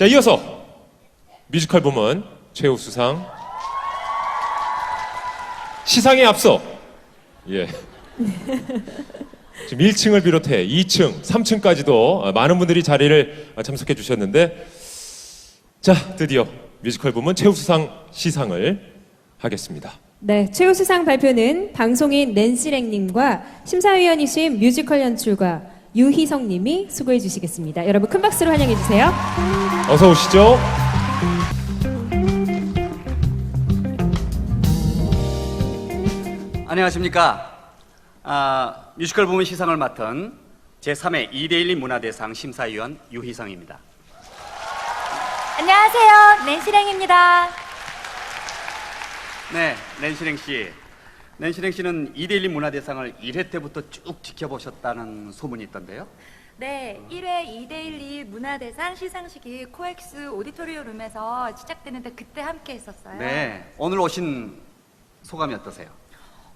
자, 이어서 뮤지컬 부문 최우 수상 시상에 앞서 예. 지금 1층을 비롯해 2층, 3층까지도 많은 분들이 자리를 참석해 주셨는데 자, 드디어 뮤지컬 부문 최우 수상 시상을 하겠습니다. 네, 최우 수상 발표는 방송인 낸시랭 님과 심사위원이신 뮤지컬 연출가 유희성 님이 수고해 주시겠습니다. 여러분 큰 박수로 환영해 주세요. 어서 오시죠. 안녕하십니까. 아, 뮤지컬 부문 시상을 맡은 제3회 이데일리 문화대상 심사위원 유희성입니다. 안녕하세요. 낸시랭입니다. 네, 낸시랭 씨. 낸시랭 씨는 이데일리 문화대상을 1회 때부터 쭉 지켜보셨다는 소문이 있던데요. 네, 1회 이데일리 문화대상 시상식이 코엑스 오디토리움에서 시작되는데 그때 함께 했었어요. 네, 오늘 오신 소감이 어떠세요?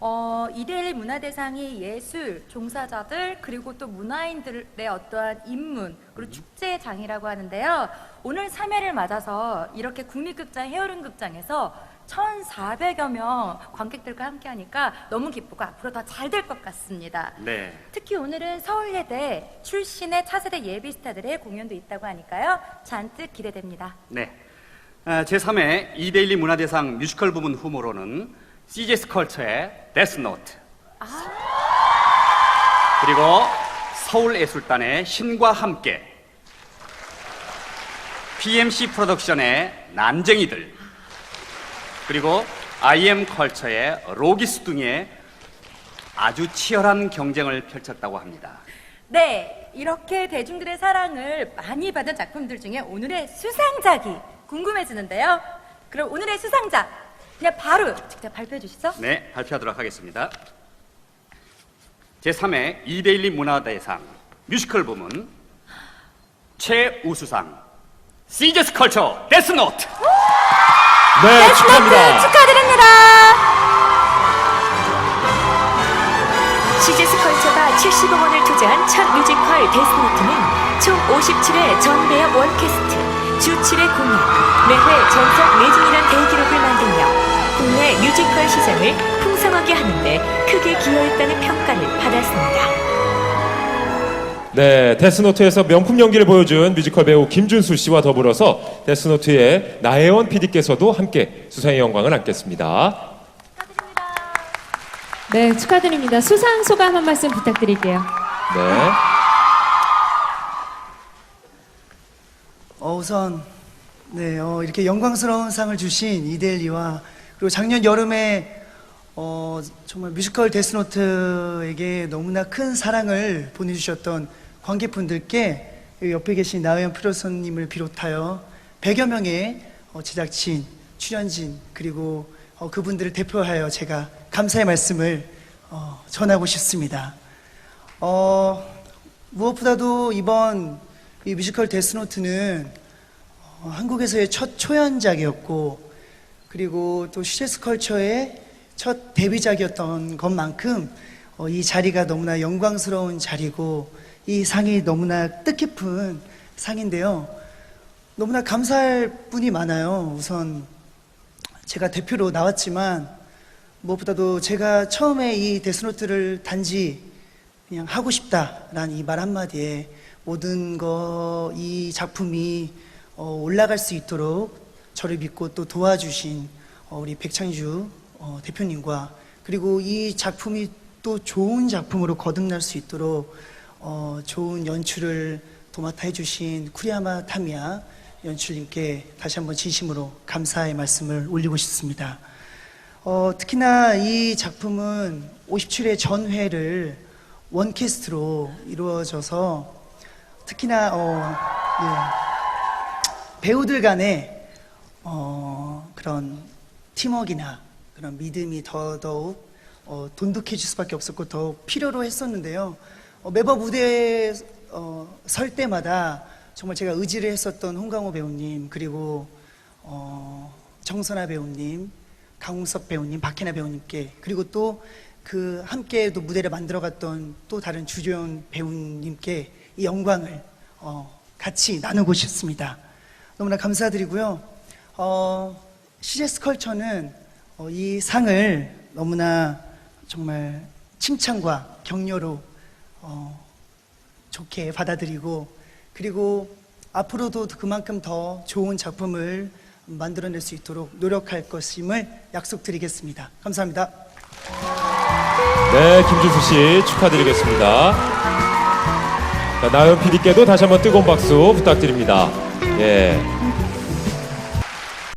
어, 이데일리 문화대상이 예술, 종사자들, 그리고 또 문화인들의 어떠한 입문, 그리고 축제의 장이라고 하는데요. 오늘 3회를 맞아서 이렇게 국립극장 헤어른 극장에서 1,400여 명 관객들과 함께 하니까 너무 기쁘고 앞으로 더 잘 될 것 같습니다. 네. 특히 오늘은 서울예대 출신의 차세대 예비 스타들의 공연도 있다고 하니까요. 잔뜩 기대됩니다. 네. 아, 제3회 이데일리 문화대상 뮤지컬 부문 후보로는 CGS 컬처의 데스노트 그리고 서울예술단의 신과 함께 PMC 프로덕션의 난쟁이들 그리고 IM 컬처의 로기스 등의 아주 치열한 경쟁을 펼쳤다고 합니다. 네, 이렇게 대중들의 사랑을 많이 받은 작품들 중에 오늘의 수상작이 궁금해지는데요. 그럼 오늘의 수상작 그냥 바로 직접 발표해 주시죠. 네, 발표하도록 하겠습니다. 제3회 이데일리 문화대상 뮤지컬 부문 최우수상 시저스 컬처 데스노트 네, 축하합니다. 축하드립니다. CGS 컬처가 75원을 투자한 첫 뮤지컬 데스노트는 총 57회 전 배역 원캐스트, 주 7회 공연, 매회 전석 매진이란 대기록을 만들며 국내 뮤지컬 시장을 풍성하게 하는데 크게 기여했다는 평가를 받았습니다. 네, 데스노트에서 명품 연기를 보여준 뮤지컬 배우 김준수 씨와 더불어서 데스노트의 나혜원 PD께서도 함께 수상의 영광을 안겠습니다. 네, 축하드립니다. 수상 소감 한 말씀 부탁드릴게요. 네. 어, 우선 네, 어, 이렇게 영광스러운 상을 주신 이데일리와 그리고 작년 여름에 어, 정말 뮤지컬 데스노트에게 너무나 큰 사랑을 보내주셨던 관객분들께 옆에 계신 나우현 프로선님을 비롯하여 100여 명의 어, 제작진, 출연진 그리고 어, 그분들을 대표하여 제가 감사의 말씀을 어, 전하고 싶습니다. 어, 무엇보다도 이번 이 뮤지컬 데스노트는 어, 한국에서의 첫 초연작이었고 그리고 또 시제스 컬처의 첫 데뷔작이었던 것만큼 어, 이 자리가 너무나 영광스러운 자리고 이 상이 너무나 뜻깊은 상인데요. 너무나 감사할 분이 많아요. 우선 제가 대표로 나왔지만 무엇보다도 제가 처음에 이 데스노트를 단지 그냥 하고 싶다라는 이 말 한마디에 모든 거 이 작품이 어, 올라갈 수 있도록 저를 믿고 또 도와주신 어, 우리 백창주 어, 대표님과 그리고 이 작품이 또 좋은 작품으로 거듭날 수 있도록 어, 좋은 연출을 도맡아 해주신 쿠리야마 타미야 연출님께 다시 한번 진심으로 감사의 말씀을 올리고 싶습니다. 어, 특히나 이 작품은 57회 전회를 원캐스트로 이루어져서 특히나 어, 예, 배우들 간의 어, 그런 팀워크나 그런 믿음이 더더욱 어, 돈독해질 수밖에 없었고 더 필요로 했었는데요. 어, 매번 무대에 어, 설 때마다 정말 제가 의지를 했었던 홍강호 배우님 그리고 어, 정선아 배우님, 강웅석 배우님, 박혜나 배우님께 그리고 또 그 함께 또 무대를 만들어갔던 또 다른 주조연 배우님께 이 영광을 어, 같이 나누고 싶습니다. 너무나 감사드리고요. 어, CGS 컬처는 어, 이 상을 너무나 정말 칭찬과 격려로 어, 좋게 받아들이고 그리고 앞으로도 그만큼 더 좋은 작품을 만들어낼 수 있도록 노력할 것임을 약속드리겠습니다. 감사합니다. 네, 김준수 씨 축하드리겠습니다. 자, 나연 PD께도 다시 한번 뜨거운 박수 부탁드립니다. 예.